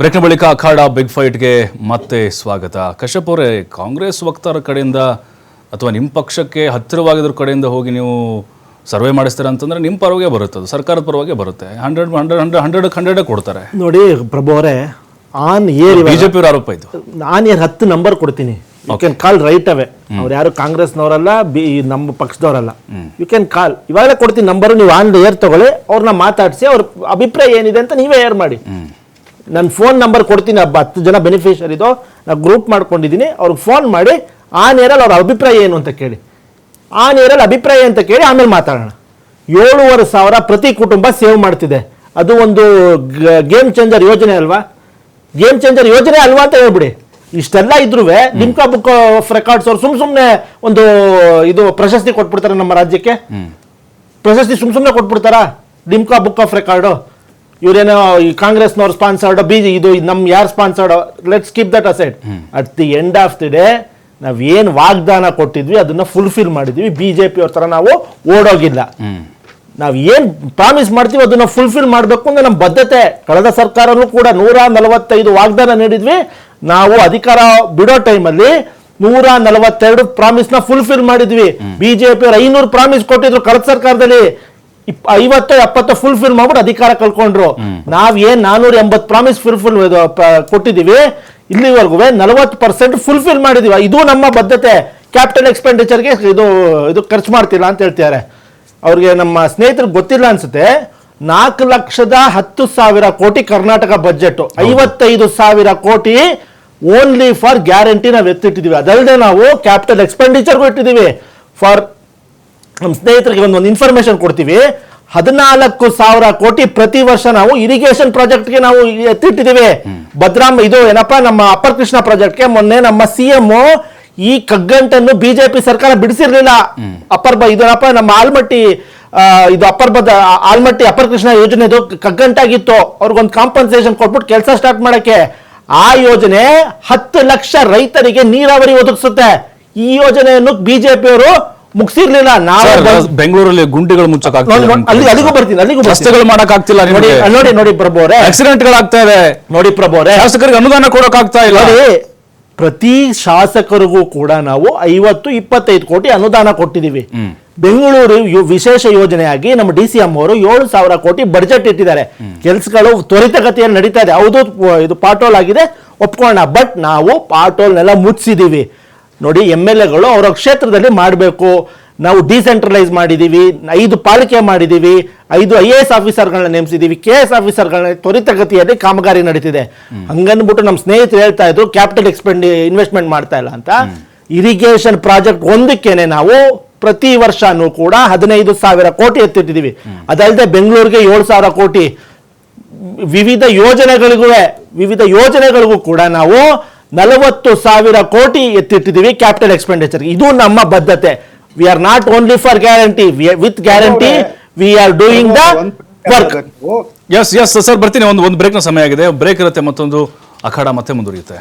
ಬ್ರೇಕ್ನ ಬಳಿಕ ಅಖಾಡ ಬಿಗ್ ಫೈಟ್ಗೆ ಮತ್ತೆ ಸ್ವಾಗತ. ಕಶ್ಯಪ್ ಅವರೇ ಕಾಂಗ್ರೆಸ್ ವಕ್ತಾರ ಕಡೆಯಿಂದ ಅಥವಾ ನಿಮ್ಮ ಪಕ್ಷಕ್ಕೆ ಹತ್ತಿರವಾಗಿದ್ರ ಕಡೆಯಿಂದ ಹೋಗಿ ನೀವು ಸರ್ವೆ ಮಾಡಿಸ್ತೀರ ಅಂತಂದ್ರೆ ನಿಮ್ಮ ಪರವಾಗಿ ಬರುತ್ತೆ ಅದು ಸರ್ಕಾರದ ಪರವಾಗಿ ಬರುತ್ತೆ. Hundred hundred hundred hundred hundred ಕೊಡ್ತಾರೆ. ನೋಡಿ ಪ್ರಭು ಅವರೇ ಆನ್ ಏರ್ ಬಿಜೆಪಿ ಆರೋಪ ಇದು. ಆನ್ ಏರ್ ಹತ್ತು ನಂಬರ್ ಕೊಡ್ತೀನಿ. You can call right away ಅವ್ರು ಯಾರು ಕಾಂಗ್ರೆಸ್ನವರಲ್ಲ ಬಿ ನಮ್ಮ ಪಕ್ಷದವರಲ್ಲ. ಯು ಕ್ಯಾನ್ ಕಾಲ್ ಇವಾಗಲೇ ಕೊಡ್ತೀನಿ ನಂಬರ್ ನೀವು ಆನ್ ಏರ್ ತಗೊಳ್ಳಿ ಅವ್ರನ್ನ ಮಾತಾಡಿಸಿ ಅವ್ರ ಅಭಿಪ್ರಾಯ ಏನಿದೆ ಅಂತ ನೀವೇ ಏರ್ ಮಾಡಿ. ನನ್ನ ಫೋನ್ ನಂಬರ್ ಕೊಡ್ತೀನಿ ಹಬ್ಬ ಹತ್ತು ಜನ ಬೆನಿಫಿಷರಿದು ನಾನು ಗ್ರೂಪ್ ಮಾಡ್ಕೊಂಡಿದ್ದೀನಿ ಅವ್ರಿಗೆ ಫೋನ್ ಮಾಡಿ ಆ ನೇರಲ್ಲಿ ಅವ್ರ ಅಭಿಪ್ರಾಯ ಏನು ಅಂತ ಕೇಳಿ. ಆ ನೇರಲ್ಲಿ ಅಭಿಪ್ರಾಯ ಅಂತ ಕೇಳಿ ಆಮೇಲೆ ಮಾತಾಡೋಣ. ಏಳುವರೆ ಸಾವಿರ ಪ್ರತಿ ಕುಟುಂಬ ಸೇವ್ ಮಾಡ್ತಿದೆ. ಅದು ಒಂದು ಗೇಮ್ ಚೇಂಜರ್ ಯೋಜನೆ ಅಲ್ವಾ? ಗೇಮ್ ಚೇಂಜರ್ ಯೋಜನೆ ಅಲ್ವಾ ಅಂತ ಹೇಳ್ಬಿಡಿ. ಇಷ್ಟೆಲ್ಲ ಇದ್ರೂ ಲಿಮ್ಕಾ ಬುಕ್ ಆಫ್ ರೆಕಾರ್ಡ್ಸ್ ಅವ್ರು ಸುಮ್ ಸುಮ್ಮನೆ ಒಂದು ಇದು ಪ್ರಶಸ್ತಿ ಕೊಟ್ಬಿಡ್ತಾರೆ ನಮ್ಮ ರಾಜ್ಯಕ್ಕೆ. ಪ್ರಶಸ್ತಿ ಸುಮ್ ಸುಮ್ಮನೆ ಕೊಟ್ಬಿಡ್ತಾರಾ? ಲಿಮ್ಕಾ ಬುಕ್ ಆಫ್ ರೆಕಾರ್ಡು ಇವರೇನೋ ಈ ಕಾಂಗ್ರೆಸ್ನವ್ರು ಸ್ಪಾನ್ಸರ್ಡ್ ಬಿ ಇದು ನಮ್ಮ ಯಾರು sponsored let's keep that aside at the end of the day ನಾವು ಏನು ವಾಗ್ದಾನ ಕೊಟ್ಟಿದ್ವಿ ಅದನ್ನ ಫುಲ್ಫಿಲ್ ಮಾಡಿದ್ವಿ. ಬಿ ಜೆ ಪಿ ಅವ್ರ ತರ ನಾವು ಓಡೋಗಿಲ್ಲ. ನಾವು ಏನು ಪ್ರಾಮಿಸ್ ಮಾಡ್ತೀವಿ ಅದನ್ನ ಫುಲ್ಫಿಲ್ ಮಾಡಬೇಕು ಅಂದರೆ ನಮ್ಮ ಬದ್ಧತೆ. ಕಳೆದ ಸರ್ಕಾರನೂ ಕೂಡ ನೂರ ನಲವತ್ತೈದು ವಾಗ್ದಾನ ನೀಡಿದ್ವಿ. ನಾವು ಅಧಿಕಾರ ಬಿಡೋ ಟೈಮಲ್ಲಿ ನೂರ ನಲವತ್ತೆರಡು ಪ್ರಾಮಿಸ್ನ ನ ಫುಲ್ಫಿಲ್ ಮಾಡಿದ್ವಿ. ಬಿಜೆಪಿ ಅವ್ರು ಐನೂರು ಪ್ರಾಮಿಸ್ ಕೊಟ್ಟಿದ್ರು ಕಳೆದ ಸರ್ಕಾರದಲ್ಲಿ. ಐವತ್ತು ಎಪ್ಪತ್ತು ಫುಲ್ ಫಿಲ್ ಮಾಡ್ಬಿಟ್ಟು ಅಧಿಕಾರ ಕಳ್ಕೊಂಡ್ರು. ನಾವ್ ಏನ್ ನಾನೂರ ಎಂಬತ್ ಪ್ರಾಮಿಸ್ ಫುಲ್ಫಿಲ್ ಕೊಟ್ಟಿದೀವಿ. ಇಲ್ಲಿವರೆಗೂ ನಲವತ್ತು ಪರ್ಸೆಂಟ್ ಫುಲ್ ಫಿಲ್ ಮಾಡಿದೀವಿ. ಇದು ನಮ್ಮ ಬದ್ಧತೆ. ಕ್ಯಾಪಿಟಲ್ ಎಕ್ಸ್ಪೆಂಡಿಚರ್ಗೆ ಇದು ಇದು ಖರ್ಚು ಮಾಡ್ತಿಲ್ಲ ಅಂತ ಹೇಳ್ತಿದ್ದಾರೆ. ಅವ್ರಿಗೆ ನಮ್ಮ ಸ್ನೇಹಿತರಿಗೆ ಗೊತ್ತಿಲ್ಲ ಅನ್ಸುತ್ತೆ. ನಾಲ್ಕು ಲಕ್ಷದ ಹತ್ತು ಸಾವಿರ ಕೋಟಿ ಕರ್ನಾಟಕ ಬಜೆಟ್ ಐವತ್ತೈದು ಸಾವಿರ ಕೋಟಿ ಓನ್ಲಿ ಫಾರ್ ಗ್ಯಾರಂಟಿ ನಾವು ಎತ್ತಿಟ್ಟಿದೀವಿ. ಅದಲ್ಲದೆ ನಾವು ಕ್ಯಾಪಿಟಲ್ ಎಕ್ಸ್ಪೆಂಡಿಚರ್ಗೂ ಇಟ್ಟಿದ್ದೀವಿ ಫಾರ್ ನಮ್ಮ ಸ್ನೇಹಿತರಿಗೆ ಒಂದು ಒಂದು ಇನ್ಫಾರ್ಮೇಶನ್ ಕೊಡ್ತೀವಿ. ಹದಿನಾಲ್ಕು ಸಾವಿರ ಕೋಟಿ ಪ್ರತಿ ವರ್ಷ ನಾವು ಇರಿಗೇಷನ್ ಪ್ರಾಜೆಕ್ಟ್ಗೆ ನಾವು ಎತ್ತಿಟ್ಟಿದ್ದೀವಿ. ಭದ್ರಾಮ್ ಇದು ಏನಪ್ಪಾ, ನಮ್ಮ ಅಪ್ಪರ್ ಕೃಷ್ಣ ಪ್ರಾಜೆಕ್ಟ್ಗೆ ಮೊನ್ನೆ ನಮ್ಮ ಸಿ ಎಂ ಈ ಕಗ್ಗಂಟನ್ನು ಬಿಜೆಪಿ ಸರ್ಕಾರ ಬಿಡಿಸಿರ್ಲಿಲ್ಲ. ಅಪ್ಪರ್ ಬ ಇದನ್ನಪ್ಪ ನಮ್ಮ ಆಲ್ಮಟ್ಟಿ ಇದು ಅಪ್ಪರ್ ಬದ ಆಲ್ಮಟ್ಟಿ ಅಪ್ಪರ್ ಕೃಷ್ಣ ಯೋಜನೆದು ಕಗ್ಗಂಟಾಗಿತ್ತು. ಅವ್ರಿಗೊಂದು ಕಾಂಪನ್ಸೇಷನ್ ಕೊಟ್ಬಿಟ್ಟು ಕೆಲಸ ಸ್ಟಾರ್ಟ್ ಮಾಡಕ್ಕೆ. ಆ ಯೋಜನೆ ಹತ್ತು ಲಕ್ಷ ರೈತರಿಗೆ ನೀರಾವರಿ ಒದಗಿಸುತ್ತೆ. ಈ ಯೋಜನೆಯನ್ನು ಬಿಜೆಪಿಯವರು ಮುಗಿಸಿರ್ಲಿಲ್ಲ ನಾವು ಬೆಂಗಳೂರಲ್ಲಿ ಗುಂಡಿಗಳು ಮುಚ್ಚಕ್ ಅಲ್ಲಿ ಅಲ್ಲಿಗೂ ಬರ್ತೀನಿ ಅಲ್ಲಿಗೂ. ರಸ್ತೆಗಳು ಮಾಡಕ್ ಆಗ್ತಿಲ್ಲ ನೋಡಿ ನೋಡಿ ನೋಡಿ ಪ್ರಭು ಅವರೇ. ಆಕ್ಸಿಡೆಂಟ್ಗಳಾಗ್ತಾ ಇದೆ. ನೋಡಿ ಪ್ರಭು ಅವರೇ. ಶಾಸಕರಿಗೆ ಅನುದಾನ ಕೊಡಕ್ ಆಗ್ತಾ ಇಲ್ಲ. ನೋಡಿ ಪ್ರತಿ ಶಾಸಕರಿಗೂ ಕೂಡ ನಾವು ಐವತ್ತು ಇಪ್ಪತ್ತೈದು ಕೋಟಿ ಅನುದಾನ ಕೊಟ್ಟಿದ್ದೀವಿ. ಬೆಂಗಳೂರು ವಿಶೇಷ ಯೋಜನೆಯಾಗಿ ನಮ್ಮ ಡಿ ಸಿ ಎಂ ಅವರು ಏಳು ಸಾವಿರ ಕೋಟಿ ಬಡ್ಜೆಟ್ ಇಟ್ಟಿದ್ದಾರೆ. ಕೆಲಸಗಳು ತ್ವರಿತಗತಿಯಲ್ಲಿ ನಡೀತಾ ಇದೆ. ಹೌದು ಇದು ಪಾಟೋಲ್ ಆಗಿದೆ ಒಪ್ಕೊಳ್ಳೋಣ. ಬಟ್ ನಾವು ಪಾಟೋಲ್ನೆಲ್ಲ ಮುಚ್ಚಿದೀವಿ ನೋಡಿ ಎಂ ಎಲ್ ಎಗಳು ಅವರ ಕ್ಷೇತ್ರದಲ್ಲಿ ಮಾಡಬೇಕು. ನಾವು ಡಿಸೆಂಟ್ರಲೈಸ್ ಮಾಡಿದ್ದೀವಿ ಐದು ಪಾಲಿಕೆ ಮಾಡಿದ್ದೀವಿ ಐದು ಐ ಎ ಎಸ್ ಆಫೀಸರ್ಗಳನ್ನ ನೇಮಿಸಿದ್ದೀವಿ ಕೆ ಎಸ್ ಆಫೀಸರ್ಗಳನ್ನ ತ್ವರಿತಗತಿಯಲ್ಲಿ ಕಾಮಗಾರಿ ನಡೀತಿದೆ. ಹಂಗನ್ಬಿಟ್ಟು ನಮ್ಮ ಸ್ನೇಹಿತರು ಹೇಳ್ತಾ ಇದ್ರು ಕ್ಯಾಪಿಟಲ್ ಎಕ್ಸ್ಪೆಂಡ್ ಇನ್ವೆಸ್ಟ್ಮೆಂಟ್ ಮಾಡ್ತಾ ಇಲ್ಲ ಅಂತ. ಇರಿಗೇಷನ್ ಪ್ರಾಜೆಕ್ಟ್ ಒಂದಕ್ಕೇನೆ ನಾವು ಪ್ರತಿ ವರ್ಷನೂ ಕೂಡ ಹದಿನೈದು ಸಾವಿರ ಕೋಟಿ ಎತ್ತಿಟ್ಟಿದ್ದೀವಿ ಅದಲ್ಲದೆ ಬೆಂಗಳೂರಿಗೆ ಏಳು ಸಾವಿರ ಕೋಟಿ. ವಿವಿಧ ಯೋಜನೆಗಳಿಗೂ ವಿವಿಧ ಯೋಜನೆಗಳಿಗೂ ಕೂಡ ನಾವು ನಲವತ್ತು ಸಾವಿರ ಕೋಟಿ ಎತ್ತಿಟ್ಟಿದ್ದೀವಿ ಕ್ಯಾಪಿಟಲ್ ಎಕ್ಸ್ಪೆಂಡಿಚರ್ ಇದು ನಮ್ಮ ಬದ್ಧತೆ. We are not only for guarantee with guarantee we are doing the work S S sir ಬರ್ತೀನಿ. ಒಂದು ಒಂದು ಬ್ರೇಕ್ನ ಸಮಯ ಆಗಿದೆ. ಬ್ರೇಕ್ ಇರುತ್ತೆ ಮತ್ತೊಂದು ಅಖಾಡ ಮತ್ತೆ ಮುಂದುವರಿಯುತ್ತೆ.